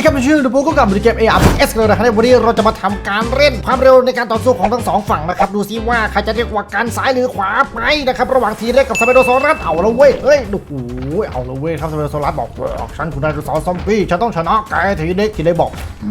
ดีครับผมชื่อดูโบก็กลับมาในเกม ARPS เลยนะครับวันนี้เราจะมาทำการเล่นความเร็วในการต่อสู้ของทั้งสองฝั่งนะครับดูซิว่าใครจะเรียกว่าการซ้ายหรือขวาไปนะครับระหว่างทีเล็กกับสเปโดโซรัสเอาละเว้ยเฮ้ยดูโอ้ยเอาละเว้ยครับสเปโดโซรัสบอกฉันคุณนายคือสาวซอมบี้ฉันต้องชนะแกทีเล็กทีเล็กบอกอื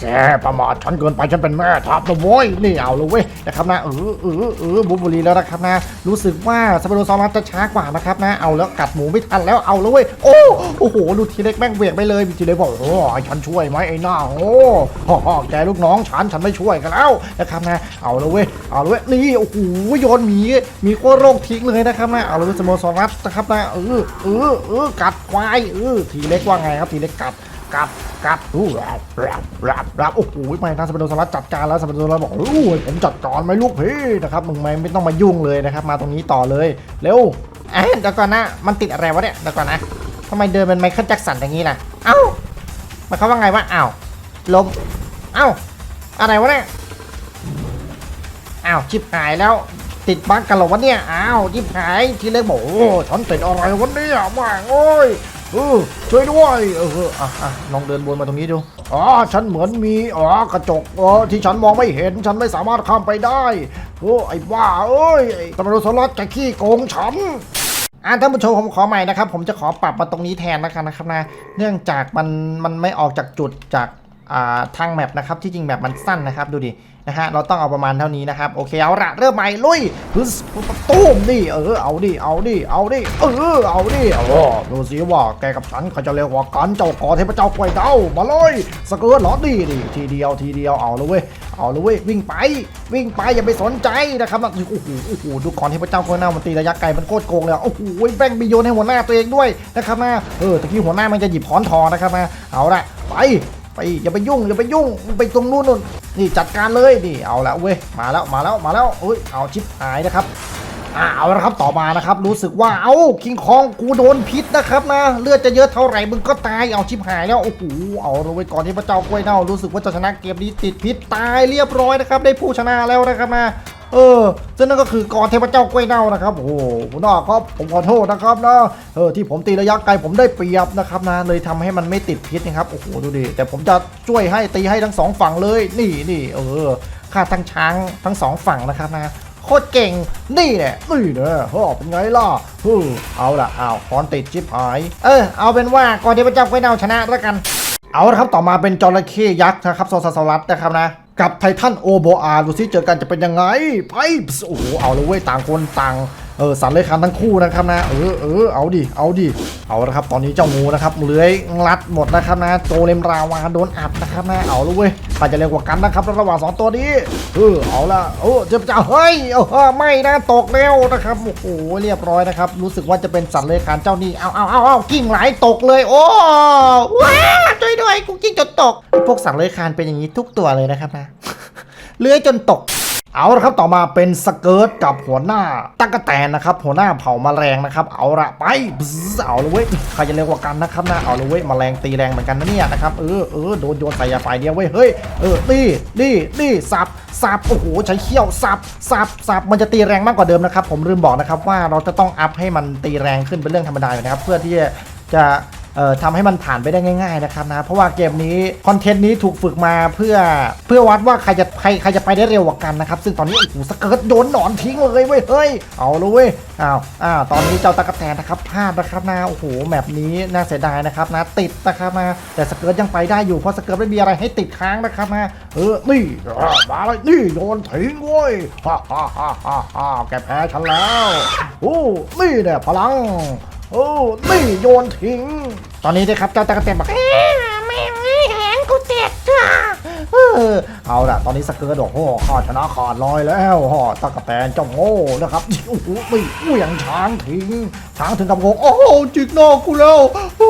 แกประมาทฉันเกินไปฉันเป็นแม่ทัพนะโว้ยนี่เอาเลยเว้ยนะครับนะเออเออเออบุบบุรีแล้วนะครับนะ รู้สึกว่าสเปโดซอรัสจะช้ากว่านะครับนะ เอาแล้วกัดหมูไม่ทันแล้วเอาเลยเว้ยโอ้โอ้โหดูทีเล็กแม่งเวียกไปเลยทีเล็กบอกโอ้ให้ฉันช่วยไหมไอ้หน้าโอ้ฮ่าฮ่าแกลูกน้องฉันฉันไม่ช่วยกันแล้วนะครับนะ เอาเลยเว้ยเอาเลยเว้ยนี่โอ้โหโยนหมีมีโคตรโรคทิ้งเลยนะครับนะเอาเลยเว้ยสเปโดซอรัสนะครับนะเออเออเออกัดควายเออทีเล็กว่าไงครับทีเล็กกัด กัดกัดอู้รับรับรับรับโอ้โหไม่นะสเปนโดสลัดจัดการแล้วสเปนโดสลัดบอกโอ้ผมจัดการไหมลูกพี่นะครับมึงไม่ไม่ต้องมายุ่งเลยนะครับ มาตรงนี้ต่อเลยเร็วเอ๊ะเดี๋ยวก่อนนะ มันติดอะไรวะเนี่ยเดี๋ยวก่อนนะทำไมเดินเป็นไมเคิลแจ็คสันอย่างนี้ล่ะเอ้ามายควาว่าไงวะอ้าวล้มเอ้าอะไรวะเนี่ยอ้าวชิบหายแล้วติดบั๊กกันหรอวะเนี่ย อ้าวชิบหาย ทีเล็กบอกโอ้ฉันติดอะไรวะเนี่ยม่งโอ้ย เออช่วยด้วยเออเอออะอะลองเดินวนมาตรงนี้ดูอ๋อฉันเหมือนมีอ๋อกระจกเออที่ฉันมองไม่เห็นฉันไม่สามารถข้ามไปได้โอ้ไอ้บ้าเอ้ยตำรวจสล็อตแกขี้โกงฉันอ่าท่านผู้ชมผมขอใหม่นะครับ ผมจะขอปรับมาตรงนี้แทนนะครับนะครับนะเนื่องจากมันมันไม่ออกจากจุดจากอ่าทางแมปนะครับที่จริงแมปมันสั้นนะครับดูดิ นะฮะเราต้องเอาประมาณเท่านี้นะครับโอเคเอาละเริ่มใหม่ลุยฮึสตุ้มดิเออเอาดิเอาดิเอาดิเออเอาดิเอาดูสิว่าแกกับฉันใครจะเร็วกว่ากันเจ้ากอเทพเจ้ากวยเต้ามาเลยสเกิร์ตหรอดีดิทีเดียวทีเดียวเอาเลยเว้ยเอาเลยเว้ยวิ่งไป วิ่งไปอย่าไปสนใจนะครับนะโอ้โหโอ้โหดูก่อนเทพเจ้ากล้วยเน่ามันตีระยะไกลมันโคตรโกงเลยโอ้โหแบ่งไปโยนให้หัวหน้าตัวเองด้วยนะครับนะเออตะกี้หัวหน้ามันจะหยิบค้อนทองนะครับนะเอาละไป ไปอย่าไปยุ่งอย่าไปยุ่งไปตรงนู้นนู่นนี่จัดการเลยนี่เอาละเว้ยมาแล้วมาแล้วมาแล้วเอ้ยเอาชิปหายนะครับอ่าเอาละครับต่อมานะครับ รู้สึกว่าเอ้าคิงคองกูโดนพิษนะครับนะเลือดจะเยอะเท่าไหร่มึงก็ตายเอาชิปหายแล้วโอ้โหเอาเราไว้ก่อนที่พระเจ้ากล้วยเน่ารู้สึกว่าจะชนะเกมนี้ติดพิษตายเรียบร้อยนะครับ ได้ผู้ชนะแล้วนะครับนะ เออ ซึ่งนั่นก็คือกรเทพเจ้ากล้วยเน่านะครับ โอ้โหน้าครับ ผมขอโทษนะครับนะ เออ ที่ผมตีระยะไกลผมได้เปรียบนะครับนะ เลยทำให้มันไม่ติดพิษนะครับ โอ้โห ดูดิ แต่ผมจะช่วยให้ตีให้ทั้งสองฝั่งเลย นี่นี่เออฆ่าทั้งช้างทั้งสองฝั่งนะครับนะโคตรเก่ง นี่แหละนี่แหละเฮ้อเป็นไงล่ะเฮ้อเอาละเอาคอนติดชิปหาย เออ เอาเป็นว่ากรเทพเจ้ากล้วยเน่าชนะแล้วกัน เอาละครับ ต่อมาเป็นจระเข้ยักษ์นะครับโซซาซารัสนะครับนะ กับไททันโอโบอาดูซิเจอกันจะเป็นยังไงไปโอ้โหเอาเลยเว้ยต่างคนต่าง เออสัตว์เลื้อยคลานทั้งคู่นะครับนะเออเออเอาดิเอาดิเอาละครับ ตอนนี้เจ้างูนะครับเลื้อยรัดหมดนะครับนะโจเลมราวาโดนอัดนะครับนะเอาเลยเว้ยใครจะเร็วกว่ากันนะครับระหว่างสองตัวนี้เออเอาละโอ้เจ้าเจ้าเฮ้ยเออไม่นะตกแล้วนะครับโอ้โหเรียบร้อยนะครับ รู้สึกว่าจะเป็นสัตว์เลื้อยคลานเจ้านี่เอาเอาเอาเอากิ้งไหลตกเลย โอ้ว้าช่วยด้วยกูกิ้งจนตก พวกสัตว์เลื้อยคลานเป็นอย่างนี้ทุกตัวเลยนะครับนะเลื้อยจนตก เอาละครับต่อมาเป็นสเกิร์ตกับหัวหน้าตั๊กแตนนะครับ หัวหน้าเผาแมลงนะครับ เอาละไปเอาเลยเว้ยใครจะเร็วกว่ากันนะครับนะเอาเลยเว้ยแมลงตีแรงเหมือนกันนะเนี่ยนะครับเออเออโดนโยนใส่ยาไฟเดียวเว้ยเฮ้ยเออนี่นี่นี่สับสับโอ้โหใช้เขี้ยวสับสับสับมันจะตีแรงมากกว่าเดิมนะครับ ผมลืมบอกนะครับว่าเราจะต้องอัพให้มันตีแรงขึ้นเป็นเรื่องธรรมดาอยู่นะครับ เพื่อที่จะ ทำให้มันผ่านไปได้ง่าย ๆนะครับนะเพราะว่าเกมนี้คอนเทนต์นี้ถูกฝึกมาเพื่อเพื่อวัดว่าใครจะใครใครจะไปได้เร็วกว่ากันนะครับซึ่งตอนนี้โอ้โหสเกิร์ตโดนหนอนทิ้งเลยเว้ยเฮ้ยเอาเลยเว้ยอ้าวอ้าวตอนนี้เจ้าตะกแตนนะครับพลาดนะครับนะโอ้โหแมปนี้น่าเสียดายนะครับนะติดนะครับนะแต่สเกิร์ตยังไปได้อยู่เพราะสเกิร์ตไม่มีอะไรให้ติดค้างนะครับนะเออนี่มาเลยนี่โยนทิ้งเว้ยฮ่าฮ่าฮ่าฮ่าฮ่าแกแพ้ฉันแล้วโอ้นี่เนี่ยพลัง โอ้นี่โยนทิ้ง ตอนนี้นะครับเจ้าตะกะแตนบอกแม่ไม่แหงกูเจ็บจ้าเออเอาล่ะ ตอนนี้สเกิร์ตบอกโอ้ขาดชนะขาดลอยแล้วห่อตะกะแตนเจ้าโง่นะครับโอ้โหไม่เหวี่ยงช้างทิ้งช้างถึงกับงงโอ้จิกนอกกูแล้ว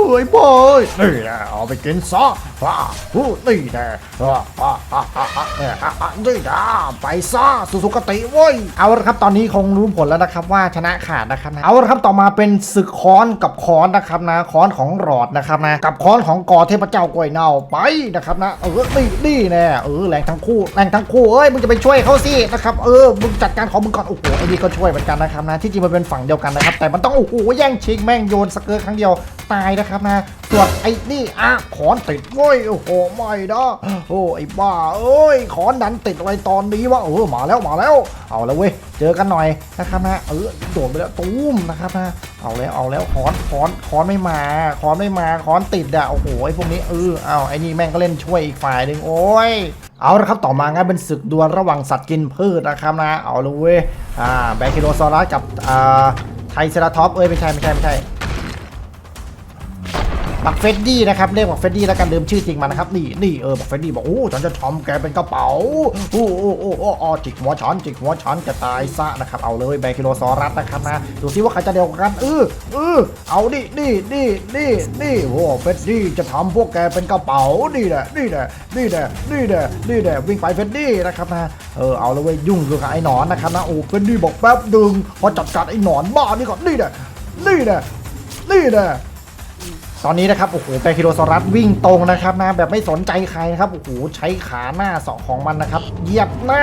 เฮ้ยบอยนี่แหละเอาไปกินซะว้าฮู้นี่แหละว้าฮ่าฮ่าฮ่าฮ่าเนี่ยฮ่าฮ่านี่นะไปซะสุสุกติเว้ยเอาละครับตอนนี้คงรู้ผลแล้วนะครับว่าชนะขาดนะครับนะเอาละครับต่อมาเป็นศึกค้อนกับค้อนนะครับนะค้อนของหลอดนะครับนะกับค้อนของกอเทพเจ้ากล้วยเน่าไปนะครับนะเออนี่นี่แน่เออแรงทั้งคู่แรงทั้งคู่เอ้ยมึงจะไปช่วยเขาสินะครับเออมึงจัดการของมึงก่อนโอ้โหไอ้นี่ก็ช่วยเหมือนกันนะครับนะที่จริงมันเป็นฝั่งเดียวกันนะครับแต่มันต้องโอ้โหแย่งชิงแม่งโยนสเกิร์ตครั้งเดียวตายนะนะครับนะส่วนไอ้นี่อะขอนติดเว้ยโอ้โหไม่นะโอ้ไอ้บ้าเอ้ยขอนดันติดอะไรตอนนี้วะเออมาแล้วมาแล้ว เอาแล้วเว้ยเจอกันหน่อยนะครับนะเออโดดไปแล้วตูมนะครับนะเอาแล้วเอาแล้วขอนขอนขอนไม่มาขอนไม่มาขอนติดอะโอ้โหไอ้พวกนี้เออเอาไอ้นี่แม่งก็เล่นช่วยอีกฝ่ายหนึ่งโอ้ยเอาละครับต่อมางั้นเป็นศึกดวลระหว่างสัตว์กินพืชนะครับนะเอาเลยเว้ยอ่าแบคคิโรซอรัสกับอ่าไทเซราทอปเอ้ยไม่ใช่ไม่ใช่ไม่ใช่ บักเฟดดี้นะครับเรียกบักเฟดดี้แล้วกันเดิมชื่อจริงมันะครับนี่นี่เออบักเฟดดี้บอกโอ้ฉันจะทำแกเป็นกระเป๋าโอ้โอ้โอ้โอ้อ๋อจิกหัวช้อนจิกหัวช้อนจะตายซะนะครับเอาเลยแบคคิโรซอรัสนะครับนะดูซิว่าใครจะเร็วกว่ากันเออเออเอาดินี่นี่นี่นี่โอ้เฟดดี้จะทำพวกแกเป็นกระเป๋านี่แหละนี่แหละนี่แหละนี่แหละนี่แหละวิ่งไปเฟดดี้นะครับนะเออเอาเลยเว้ยยุ่งกับไอ้หนอนนะครับนะโอ้เฟดดี้บอกแป๊บดึงพอจัดการไอ้หนอนบ้านี่ก่อนนี่แหละนี่แหละนี่แหละ ตอนนี้นะครับโอ้โหแปคิโรซอรัสวิ่งตรงนะครับนะแบบไม่สนใจใครนะครับโอ้โหใช้ขาหน้าสองของมันนะครับเหยียบหน้า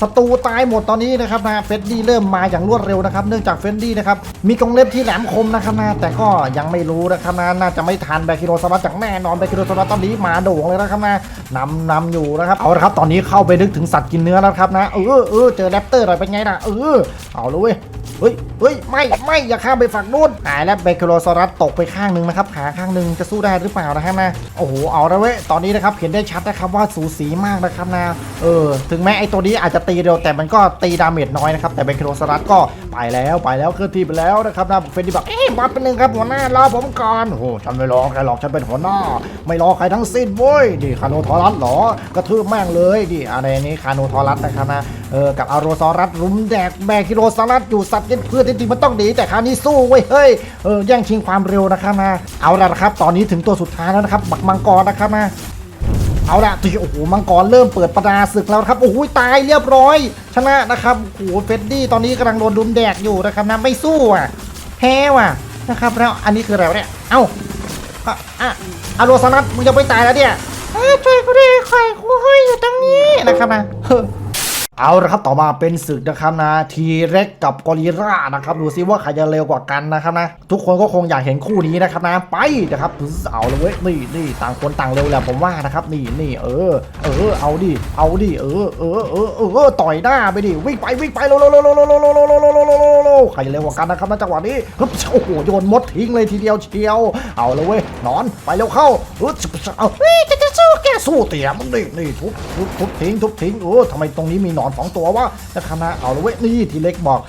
ศัตรูตายหมดตอนนี้นะครับนะเฟดดี้เริ่มมาอย่างรวดเร็วนะครับ เนื่องจากเฟดดี้นะครับมีกรงเล็บที่แหลมคมนะครับนะแต่ก็ยังไม่รู้นะครับนะน่าจะไม่ทันแบคิโรซอรัสจากแน่นอนแบคิโรซอรัสตอนนี้มาโด่งเลยนะครับนะนำนำอยู่นะครับเอาละครับตอนนี้เข้าไปนึกถึงสัตว์กินเนื้อแล้วครับนะเออเออเจอแรปเตอร์หน่อยเป็นไงนะเออเอาเลยเว้ยเฮ้ยเฮ้ยไม่ไม่อย่าข้ามไปฝั่งนู้นหายแล้วเบคิโลซอรัสตกไปข้างนึงนะครับขาางหนึ่งจะสู้ได้หรือเปล่านะฮะนะโอ้โหเอาละเว้ยตอนนี้นะครับเห็นได้ชัดนะครับว่าสูสีมากนะครับนะเออถึงแม้ไอ้ตัวนี้อาจจะตีเร็วแต่มันก็ตีดาเมจน้อยนะครับแต่เบคโลซอรัสก็ไปแล้วไปแล้วเคลื่อนที่ไปแล้วนะครับนะเฟนดี้บอกเอ๊ะบอสเป็นหนึ่งครับหัวหน้ารอผมก่อนโอ้ฉันไม่รอใครหรอกฉันเป็นหัวหน้า ไม่รอใครทั้งสิ้นเว้ยนี่คาโนทอรัสหรอกระทืบแม่งเลยดิอะไรนี้คาโนทอรัสนะครับนะเออกับอารโรซอรัสรุมแดกแบคคิโรซอรัสอยู่สัตว์กินพืชจริงๆมันต้องดีแต่คราวนี้สู้เว้ยเฮ้ยเออแย่งชิงความเร็วนะครับนะเอาละนะครับ ตอนนี้ถึงตัวสุดท้ายแล้วนะครับบักมังกรนะครับนะ เอาละตีโอ้โหมังกรเริ่มเปิดประดาศึกแล้วครับโอ้โหตายเรียบร้อย ชนะนะครับโอ้โหเฟดดี้ตอนนี้กำลังโดนดุมแดกอยู่นะครับนะไม่สู้อะแพ้ว่ะนะครับแล้วอันนี้คืออะไรเนี่ยเอ้าอะอะอารโรซอรัสมึงจะไปตายแล้วเนี่ยเอ้ยช่วยกูด้วยไข่กูห้อยอยู่ตรงนี้นะครับนะ เอาละครับต่อมาเป็นศึกนะครับนะทีเร็กกับกอริล่านะครับดูซิว่าใครจะเร็วกว่ากันนะครับนะ ทุกคนก็คงอยากเห็นคู่นี้นะครับนะไปนะครับเอาเลยนี่นี่ต่างคนต่างเร็วแหละผมว่านะครับนี่นี่เออ เออเอาดิเอาดิเออเออเออเออต่อยหน้าไปดิวิ่งไปวิ่งไปโลโลโลโลโลโลโลวเร็ว ใครเร็วกว่ากันนะครับณจังหวะนี้ฮึบโอ้โหโยนมดทิ้งเลยทีเดียวเชียว เอาเลยเว้ยนอนไปเร็วเข้าเออเอาเฮ้ยจะจะสู้แกสู้เตี่ยมันนี่นี่ทุบทุบทุบทิ้งทุบทิ้งโอ้ทำไมตรงนี้มีหนอนสองตัววะนะครับนะเอาละเว้ยนี่ทีเล็กบอก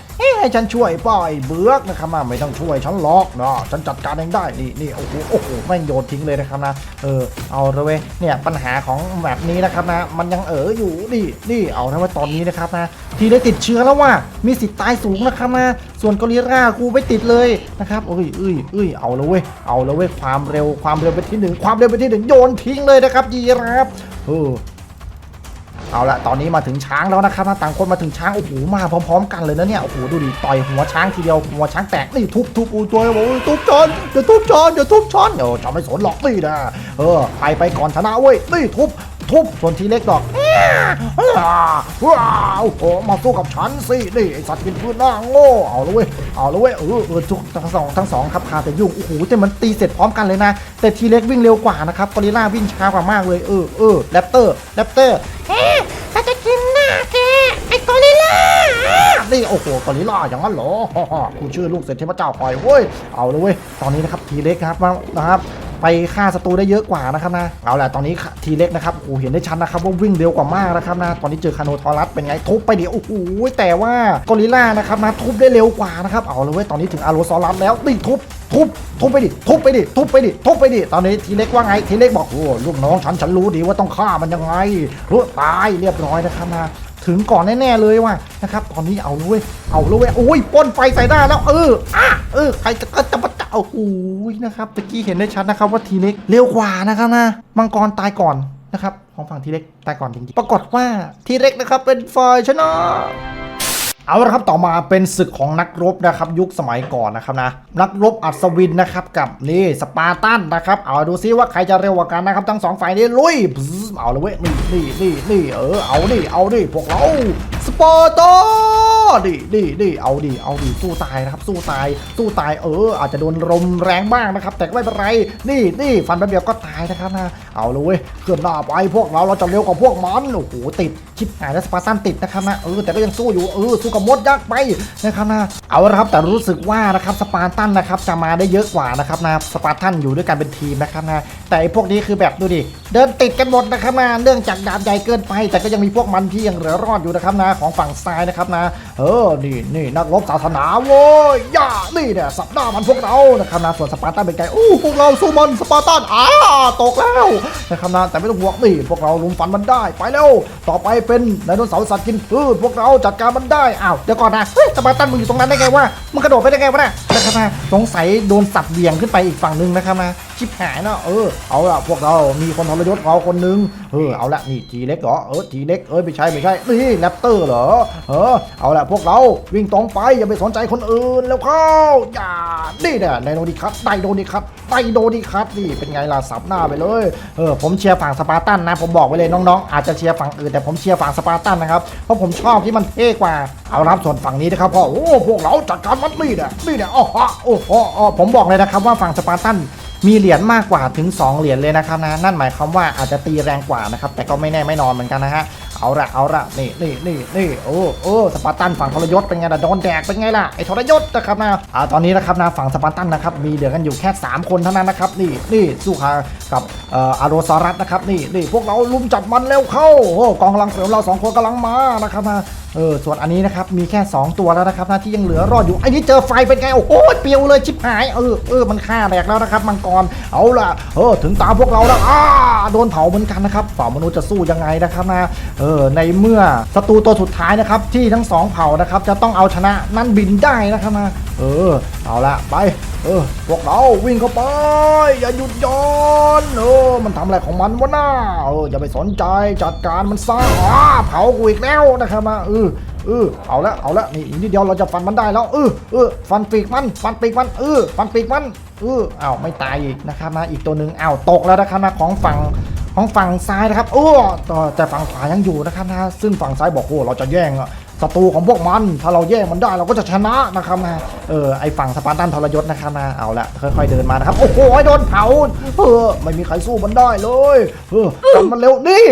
ให้ฉันช่วยป่อยเบือกนะครับนะไม่ต้องช่วยฉันล็อกเนาะฉันจัดการเองได้นี่นี่โอ้โหโอ้โหแม่งโยนทิ้งเลยนะครับนะเออเอาละเว้ยเนี่ยปัญหาของแบบนี้นะครับนะ มันยังเอออยู่นี่นี่เอานะว่าตอนนี้นะครับนะ ทีเล็กติดเชื้อแล้วว่ะมีสิทธิ์ตายสูงนะครับนะส่วนกอริลลากูไม่ติดเลยนะครับเอ้ยเอ้ยเอ้ยเอาละเว้ยเอาละเว้ยความเร็วความเร็วเป็นที่หนึ่งความเร็วเป็นที่หนึ่งโยนทิ้งเลยนะครับยีราฟเออ เอาละตอนนี้มาถึงช้างแล้วนะครับต่างคนมาถึงช้างโอ้โหมาพร้อม ๆ กันเลยนะเนี่ยโอ้โหดูดิต่อยหัวช้างทีเดียวหัวช้างแตกนี่ทุบทุบอูตัวโอ้ยทุบจอนอย่าทุบจอนอย่าทุบช้อนเดี๋ยวจะไม่สนหรอกนี่นะเออไปไปก่อนชนะเว้ยนี่ทุบทุบส่วนทีเล็กดอกว้าวโอ้โหมาสู้กับฉันสินี่ไอสัตว์กินพืชหน้าโง่เอาลยเว้ยเอาลยเว้ยเออเออทุกทั้งสองทั้งสองครับคาแต่ยุ่งโอ้โหแต่มันตีเสร็จพร้อมกันเลยนะ แต่ทีเล็กวิ่งเร็วกว่านะครับกอริลลาวิ่งช้ากว่ามากเลยเออเออแรปเตอร์แรปเตอร์ เอ๊ะถ้าจะกินหน้าแกไอ้กอริลลา นี่โอ้โหกอริลลาอย่างนั้นเหรอฮ่าฮ่ากูชื่อลูกเศรษฐีพระเจ้าคอยเว้ยเอาเลยเว้ยตอนนี้นะครับทีเล็กครับมานะครับไปฆ่าศัตรูได้เยอะกว่านะครับนะเอาแหละตอนนี้ทีเล็กนะครับโอ้เห็นได้ชัดนะครับว่าวิ่งเร็วกว่ามากนะครับนะตอนนี้เจอคาโนทอรัสเป็นไงทุบไปดิโอ้โหแต่ว่ากอริลลานะครับนะทุบได้เร็วกว่านะครับเอาเลยเว้ยตอนนี้ถึงอาโรซอรัสแล้วนี่ทุบทุบทุบไปดิทุบไปดิทุบไปดิทุบไปดิตอนนี้ทีเล็กว่าไงทีเล็กบอกโอ้ลูกน้องฉันฉันรู้ดีว่าต้องฆ่ามันยังไงรู้ตายเรียบร้อยนะครับนะ ถึงก่อนแน่ๆเลยว่ะนะครับ ตอนนี้เอาเลยเว้ยเอาเลยเว้ยโอ้ยป้นไฟใส่หน้าแล้ว เอออะเออใครจะจะมาจะโอ้โหนะครับตะกี้เห็นได้ชัดนะครับว่าทีเล็กเร็วกว่านะครับนะมังกรตายก่อนนะครับของฝั่งทีเล็กตายก่อนจริงๆปรากฏว่าทีเล็กนะครับเป็นฝ่ายชนะ เอาละครับต่อมาเป็นศึกของนักรบนะครับยุคสมัยก่อนนะครับนะนักรบอัศวินนะครับกับนี่สปาร์ตันนะครับเอาดูซิว่าใครจะเร็วกว่ากันนะครับทั้งสองฝ่ายนี้ลุยเอาเลยเว้ยนี่นี่นี่นี่เออเอาดิเอาดิพวกเราสปอร์ตาดิดิดิเอาดิเอาดิสู้ตายนะครับสู้ตายสู้ตายเออ อาจจะโดนลมแรงบ้างนะครับ แต่ก็ไม่เป็นไรนี่นี่ฟันแป๊บเดียวก็ตายนะครับนะเอาเลยเว้ยเคลื่อนหน้าไปพวกเราเราจะเร็วกว่าพวกมันโอ้โหติด ชิปหายแล้วสปาร์ตันติดนะครับนะเออแต่ก็ยังสู้อยู่เออสู้กับมดยักษ์ไปนะครับนะเอาละครับแต่รู้สึกว่านะครับสปาร์ตันนะครับจะมาได้เยอะกว่านะครับนะสปาร์ตันอยู่ด้วยกันเป็นทีมนะครับนะแต่ไอ้พวกนี้คือแบบดูดิเดินติดกันหมดนะครับนะเนื่องจากดาบใหญ่เกินไป แต่ก็ยังมีพวกมันที่ยังเหลือรอดอยู่นะครับนะของฝั่งซ้ายนะครับนะเออนี่นี่นักรบศาสนาโว้ยย่านี่เนี่ยสับหน้ามันพวกเรานะครับนะส่วนสปาร์ตันเป็นไงอู้พวกเราสู้มันสปาร์ตันอ้าตกแล้วนะครับนะแต่ไม่ต้องห่วงนี่พวกเราลุมฟันมันได้ไปเร็วต่อไปเป็นไดโนเสาร์สัตว์กินพืชพวกเราจัดการมันได้อ้าวเดี๋ยวก่อนนะเฮ้ยสปาร์ตันมึงอยู่ตรงนั้นได้ไงวะมึงกระโดดไปได้ไงวะเนี่ยนะครับนะสงสัยโดนสับเบี่ยงขึ้นไปอีกฝั่งหนึ่งนะครับนะ ชิบหายเนาะเออเอาละพวกเรา มีคนทรยศเราคนหนึงเออเอาละนี่ทีเล็กเหรอเออทีเล็กเอ้ยไม่ใช่ไม่ใช่นี่แรปเตอร์เหรอเออเอาละพวกเราวิ่งตรงไปอย่าไปสนใจคนอื่นแล้วเข้าอย่านี่เนี่ยไดโนดิคัตไดโนดิคัตไดโนดิคัตนี่เป็นไงล่ะสับหน้าไปเลยเออผมเชียร์ฝั่งสปาร์ตันนะ ผมบอกไว้เลยน้องๆอาจจะเชียร์ฝั่งอื่นแต่ผมเชียร์ฝั่งสปาร์ตันนะครับเพราะผมชอบที่มันเท่กว่าเอารับส่วนฝั่งนี้นะครับพ่อโอ้พวกเราจัดการมันนี่เนี่ยนี่เนี่ยอ๋อโอ้โหผมบอกเลยนะครับว่าฝั่งสปาร์ตัน มีเหรียญมากกว่าถึง 2 เหรียญเลยนะครับนะนั่นหมายความว่าอาจจะตีแรงกว่านะครับแต่ก็ไม่แน่ไม่นอนเหมือนกันนะฮะเอาละเอาละนี่นี่นี่นี่โอ้โอ้สปาร์ตันฝั่งทรยศเป็นไงล่ะโดนแดกเป็นไงล่ะไอ้ทรยศนะครับนะอ่าตอนนี้นะครับนะฝั่งสปาร์ตันนะครับมีเหลือกันอยู่แค่ 3 คนเท่านั้นนะครับนี่นี่สู้คากับเอ่ออาโรซอรัสนะครับนี่นี่พวกเราลุมจับมันเร็วเข้าโอ้กองกำลังเสริมเราสองคนกำลังมานะครับนะ เออส่วนอันนี้นะครับมีแค่ 2 ตัวแล้วนะครับนะที่ยังเหลือรอดอยู่ไอ้นี่เจอไฟเป็นไงโอ้โหเปรียวเลยชิบหายเออเออมันฆ่าแดกแล้วนะครับมังกรเอาล่ะเออถึงตาพวกเราแล้วอ้าโดนเผาเหมือนกันนะครับฝ่ามนุษย์จะสู้ยังไงนะครับนะเออในเมื่อศัตรูตัวสุดท้ายนะครับที่ทั้งสองเผ่านะครับจะต้องเอาชนะนั่นบินได้นะครับนะเออเอาละไปเออพวกเราวิ่งเข้าไป อย่าหยุดย้อนเออมันทำอะไรของมันวะน้าเอออย่าไปสนใจจัดการมันซะอ้าเผากูอีกแล้วนะครับนะเออเออเอาละเอาละนี่อีกนิดเดียวเราจะฟันมันได้แล้วเออเออฟันปีกมันฟันปีกมันเออฟันปีกมันเอออ้าวไม่ตายอีกนะครับนะอีกตัวหนึ่งอ้าวตกแล้วนะครับนะของฝั่งของฝั่งซ้ายนะครับโอ้แต่แต่ฝั่งขวายังอยู่นะครับนะซึ่งฝั่งซ้ายบอกโอ้เราจะแย่งศัตรูของพวกมัน ถ้าเราแย่งมันได้เราก็จะชนะนะครับนะเออไอฝั่งสปาร์ตันทรยศนะครับนะเอาละค่อยๆเดินมานะครับโอ้โหโดนเผาเออไม่มีใครสู้มันได้เลยเออกันมันเร็วนี่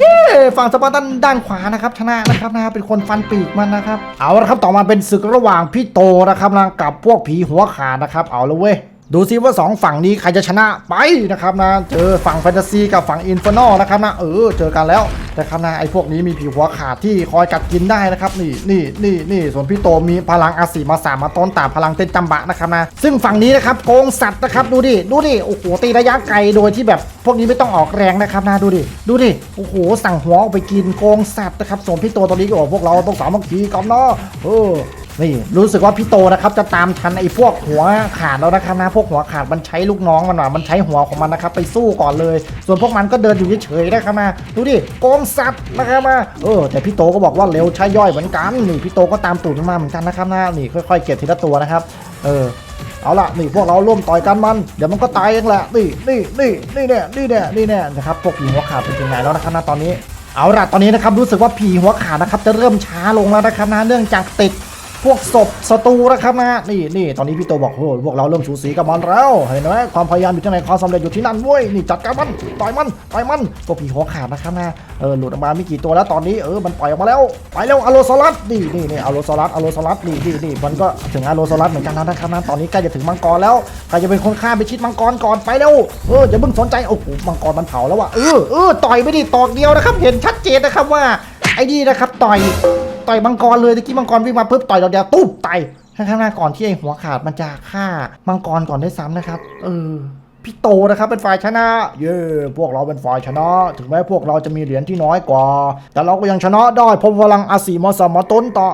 เย้ฝั่งสปาร์ตันด้านขวานะครับชนะนะครับนะเป็นคนฟันปีกมันนะครับ เอาละครับต่อมาเป็นศึกระหว่างพี่โตนะครับนะกับพวกผีหัวขาดนะครับ เอาละเว้ย ดูซิว่า 2 ฝั่งนี้ใครจะชนะไปนะครับนะ เจอฝั่งแฟนตาซีกับฝั่งอินฟ r นอลนะครับนะเออเจอกันแล้วนะครับนะไอ้พวกนี้มีผิวหัวขาดที่คอยกัดกินได้นะครับนี่นี่นี่นี่ส่วนพี่โตมีพลังอาศีมาสามมาต้นตามพลังเต้นจำบะนะครับนะซึ่งฝั่งนี้นะครับโกงสัตว์นะครับดูดิดูดิโอ้โหตีระยะไกลโดยที่แบบพวกนี้ไม่ต้องออกแรงนะครับนะดูดิดูดิโอ้โหสั่งหัวออกไปกินโกงสัตว์นะครับส่วนพี่โตตอนนี้ก็บอกพวกเราต้องสามัคคีกันเนาะเออ นี่รู้สึกว่าพี่โตนะครับจะตามทันไอ้พวกหัวขาดแล้วนะครับนะพวกหัวขาดมันใช้ลูกน้องมันหน่อยมันใช้หัวของมันนะครับไปสู้ก่อนเลย ส่วนพวกมันก็เดินอยู่เฉยๆนะครับนะดูดิโกงสัตว์นะครับนะเออแต่พี่โตก็บอกว่าเร็วใช้ย่อยเหมือนกันนี่พี่โตก็ตามตูดมันมาเหมือนกันนะครับนะนี่ค่อยๆเก็บทีละตัวนะครับ เออเอาละนี่พวกเราร่วมต่อยกันมัน เดี๋ยวมันก็ตายเองแหละนี่นี่นี่นี่แน่นี่แน่นี่แน่นะครับพวกผีหัวขาดเป็นยังไงแล้วนะครับนะตอนนี้ เอาละตอนนี้นะครับรู้สึกว่าผีหัวขาดนะครับจะเริ่มช้าลงแล้วนะครับนะเนื่องจากติด พวกศพศัตรูนะครับนะนี่นี่ตอนนี้พี่โตบอกโอ้พวกเราเริ่มสูสีกับมันแล้วเห็นไหมความพยายามอยู่ที่ไหนความสำเร็จอยู่ที่นั่นเว้ยนี่จัดการมันต่อยมันต่อยมันพวผีหัวขาดนะครับนะเออหลุดออกมาไม่กี่ตัวแล้วตอนนี้เออมันปล่อยออกมาแล้วไปเร็วอโลซอรัสนี่นี่นี่อโลซอรัสอโลซอรัสนี่นี่นี่มันก็ถึงอโลซอรัสเหมือนกันแล้วนะครับนะตอนนี้ใกล้จะถึงมังกรแล้วใครจะเป็นคนฆ่าไปชิดมังกรก่อนไปเร็วเอออย่าเพิ่งสนใจโอ้โหมังกรมันเผาแล้วว่ะเออเออต่อยไปดิตอกเดียวนะครับ เห็นชัดเจนนะครับว่าไอ้นี่นะครับต่อย ต่อยมังกรเลยตะกี้มังกรวิ่งมาปุ๊บต่อยดอกเดียวตุ๊บตายข้างหน้าก่อนที่ไอหัวขาดมันจะฆ่ามังกรก่อนได้วยซ้ำนะครับ เออพี่โตนะครับเป็นฝ่ายชนะ เย้พวกเราเป็นฝ่ายชนะ ถึงแม้พวกเราจะมีเหรียญที่น้อยกว่า แต่เราก็ยังชนะได้เพราะพลังอาศีมอสมอต้นต่อ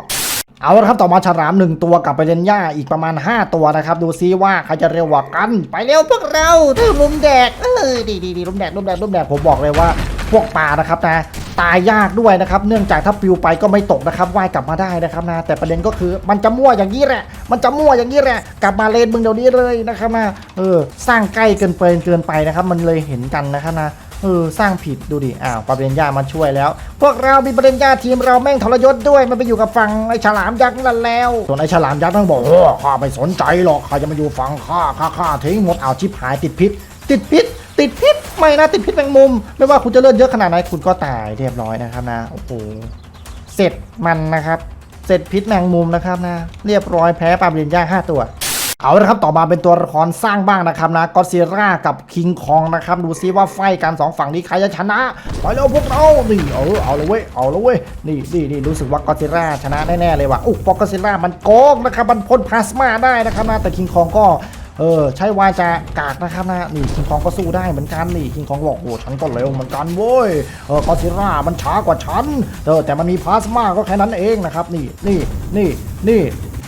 เอาละครับต่อมาฉลามหนึ่งตัวกับไปเรนย่าอีกประมาณ 5 ตัวนะครับ ดูซิว่าใครจะเร็วกว่ากัน ไปเร็วพวกเราเธอลุมแดกเออดีดีดีลุมแดกลุมแดกลุมแดกผมบอกเลยว่าพวกปลานะครับนะ ตายยากด้วยนะครับ เนื่องจากถ้าปลิวไปก็ไม่ตกนะครับว่ายกลับมาได้นะครับนะ แต่ประเด็นก็คือมันจะมั่วอย่างนี้แหละ มันจะมั่วอย่างนี้แหละ กลับมาเลนมึงเดี๋ยวนี้เลยนะครับนะ เออ สร้างใกล้เกินไปเกินไปนะครับ มันเลยเห็นกันนะครับนะเออสร้างผิดดูดิ อ้าวปาเบนยามาช่วยแล้ว พวกเรามีประเด็นยาทีมเราแม่งทรยศด้วย มันไปอยู่กับฝั่งไอ้ฉลามยักษ์นั่นแล้ว ส่วนไอ้ฉลามยักษ์ต้องบอกโอ้ข้าไม่สนใจหรอกข้าจะมาอยู่ฝั่งข้าข้าข้าทิ้งหมดเอาวชิบหายติดพิษ ติดพิษ ติดพิษไม่นะติดพิษแมงมุม ไม่ว่าคุณจะเลือดเยอะขนาดไหนคุณก็ตายเรียบร้อยนะครับนะโอ้โหเสร็จมันนะครับ เสร็จพิษแมงมุมนะครับนะ เรียบร้อยแพ้ปาเบนยาห้าตัวเอาละครับต่อมาเป็นตัวละครสร้างบ้างนะครับนะก็ซีร่ากับคิงคองนะครับดูซิว่าไฟกันสองฝั่งนี้ใครจะชนะไปแล้วพวกเรานี่เออเอาเลยเว้ยเอาเลยเว้ยนี่นี่นี่รู้สึกว่าก็ซีร่าชนะแน่ๆเลยว่ะอุ๊ยปอก็ซีร่ามันโกงนะครับมันพ่นพลาสมาได้นะครับนะแต่คิงคองก็ เออใช้วาจากากนะครับนะนี่คิงคองก็สู้ได้เหมือนกันนี่คิงคองบอกโอ้ฉันก็เร็วเหมือนกันโว้ยเออกอซิร่ามันช้ากว่าฉันเออแต่มันมีพลาสมาก็แค่นั้นเองนะครับนี่นี่นี่นี่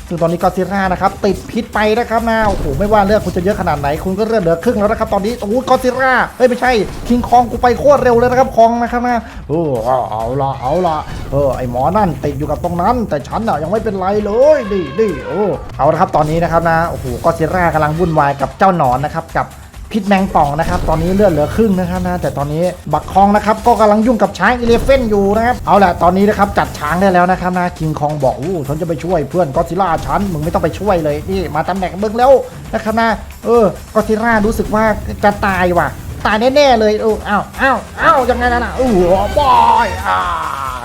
ซึ่งตอนนี้ก็ซิร่านะครับติดพิษไปนะครับนะโอ้โหไม่ว่าเลือดคุณจะเยอะขนาดไหนคุณก็เลือดเหลือครึ่งแล้วนะครับตอนนี้โอ้โหก็ซิร่าเฮ้ยไม่ใช่คิงคองกูไปโคตรเร็วเลยนะครับคองนะครับนะเออเอาละเอาละเออไอหมอนั่นติดอยู่กับตรงนั้น แต่ฉันอะยังไม่เป็นไรเลยดิดิโอ้เอาละครับตอนนี้นะครับนะโอ้โหก็ซิร่ากำลังวุ่นวายกับเจ้าหนอนนะครับกับ พิษแมงป่องนะครับ ตอนนี้เลือดเหลือครึ่งนะครับนะ แต่ตอนนี้บักคองนะครับ ก็กำลังยุ่งกับช้างอีเลฟเฟนอยู่นะครับ เอาแหละตอนนี้นะครับจัดช้างได้แล้วนะครับนะคิงคองบอกอู้ฉันจะไปช่วยเพื่อนก็ซิล่าฉันมึงไม่ต้องไปช่วยเลยนี่มาตำแหน่งเบิ้งแล้วนะครับนะเออก็ซิล่ารู้สึกว่าจะตายว่ะ ตายแน่ๆเลยเอออ้าวอ้าวอ้าวยังไงนั่นะอู้หัวบอยอ่า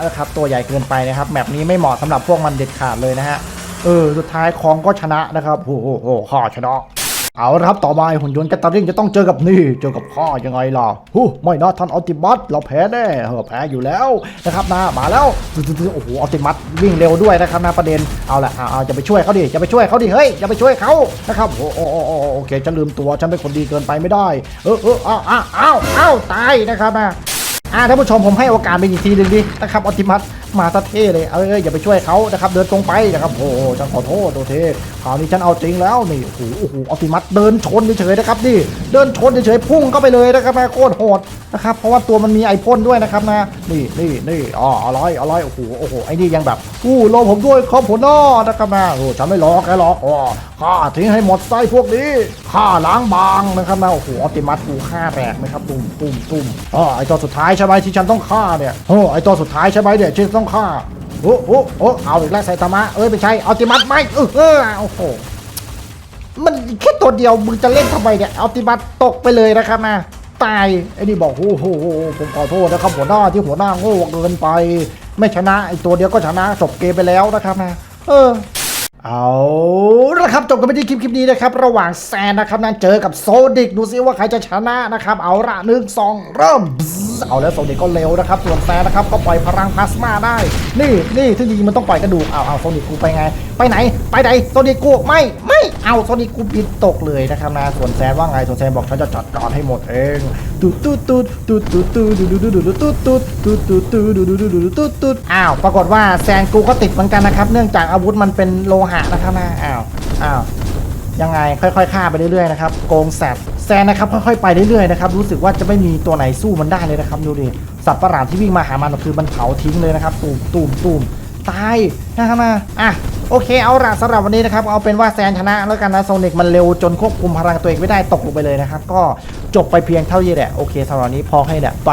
นะครับตัวใหญ่เกินไปนะครับแมปนี้ไม่เหมาะสำหรับพวกมันเด็ดขาดเลยนะฮะเออสุดท้ายคองก็ชนะนะครับโอ้โหโอ้โหข้าชนะ เอาละครับต่อมาไอ้หุ่นยนต์แกตตาริงจะต้องเจอกับนี่เจอกับข้ายังไงล่ะฮู้ไม่นะท่านออติมัสเราแพ้แน่เออแพ้อยู่แล้วนะครับนะมาแล้วตึ๊ดๆโอ้โหออติมัสวิ่งเร็วด้วยนะครับนะประเด็นเอาละเอาเอาจะไปช่วยเขาดิจะไปช่วยเขาดิเฮ้ยจะไปช่วยเขานะครับโอ้โอ้โอ้โอ้โอเคฉันลืมตัวฉันเป็นคนดีเกินไปไม่ได้ เออเอออ้าวอ้าวอ้าวอ้าวตายนะครับนะ อ่าท่านผู้ชมผมให้โอกาสไปอีกทีหนึ่งดินะครับออติมัสมาตะเท่เลยเอ้ยอย่าไปช่วยเขานะครับเดินตรงไปนะครับโอ้ฉันขอโทษโตเทคราวนี้ฉันเอาจริงแล้วนี่โอ้โหโอ้โหออติมัสเดินชนเฉยๆนะครับนี่ เดินชนเฉยๆพุ่งเข้าไปเลยนะครับแม่โคตรโหดนะครับเพราะว่าตัวมันมีไอพ่นด้วยนะครับนะนี่นี่นี่อ๋ออร่อยอร่อยโอ้โหโอ้โหไอ้นี่ยังแบบอู้รอผมด้วยครับผมน้อนะครับนะโอ้ฉันไม่รอแกหรอกอ๋อข้าทิ้งให้หมดไส้พวกนี้ข้าล้างบางนะครับนะโอ้โหออติมัสกูฆ่าแตกไหมครับตุ้มตุ้มตุ้มอ๋อไอตัวสุดท้ายใช่ไหมที่ฉันต้องฆ่าเนี่ยโอ้ไอตัวสุดท้ายใช่ไหมเนี่ยที่ฉันต้องฆ่าโอ้โอ้โอ้เอาอีกแล้วไซตามะเอ้ยไม่ใช่ออติมัสไม่ออเออโอ้โห มันแค่ตัวเดียวมึงจะเล่นทำไมเนี่ยอัลติมัตตกไปเลยนะครับนะตายไอ้นี่บอกโอ้โหผมขอโทษนะครับหัวหน้าที่หัวหน้าโง่เกินไป ไม่ชนะไอ้ตัวเดียวก็ชนะจบเกมไปแล้วนะครับนะเออ เอาละครับจบกันไปที่คลิปคลิปนี้นะครับ ระหว่างแซนนะครับนั้นเจอกับโซดิกดูซิว่าใครจะชนะนะครับ เอาละหนึ่งสองเริ่ม เอาแล้วโซดิกก็เร็วนะครับ ส่วนแซนนะครับก็ปล่อยพลังพลาสมาได้ นี่นี่ซึ่จริงมันต้องปล่อยกระดูกเอาเอาโซดิกกูไปไง ไปไหน ไปไหนโซดิกกูไม่ไม่เอาโซดิกกูบินตกเลยนะครับนะส่วนแซนว่าไงส่วนแซนบอกฉันจะจัดการให้หมดเองตุ๊ดตุ๊ดตุ๊ดตุ๊ดตุ๊ดตุ๊ดตุ๊ดตุ๊ดตุ๊ดตุ๊ดตุ๊ดตุ๊ดตุ๊ดตุ๊ดตุ๊ดตุ๊ดตุ๊ดตุ๊ดอ้าวปรากฏว่าแซนกูก็ติดเหมือนกันนะครับเนื่องจากอาวุธมันเป็นโลหะนะครับนะอ้าวอ้าวยังไงค่อยๆฆ่าไปเรื่อยๆนะครับโกงแซดแซนนะครับค่อยๆไปเรื่อยๆนะครับรู้สึกว่าจะไม่มีตัวไหนสู้มันได้เลยนะครับดูดิสัตว์ประหลาดที่วิ่งมาหามันคือมันเผาทิ้งเลยนะครับตูมตูมตูมตายนะครับนะอะโอเคเอาละสำหรับวันนี้นะครับเอาเป็นว่าแซนชนะแล้วกันนะโซนิกมันเร็วจนควบคุมพลังตัวเองไม่ได้ตกลงไปเลยนะครับก็จบไปเพียงเท่านี้แหละโอเคสำหรับวันนี้พอให้แหละไป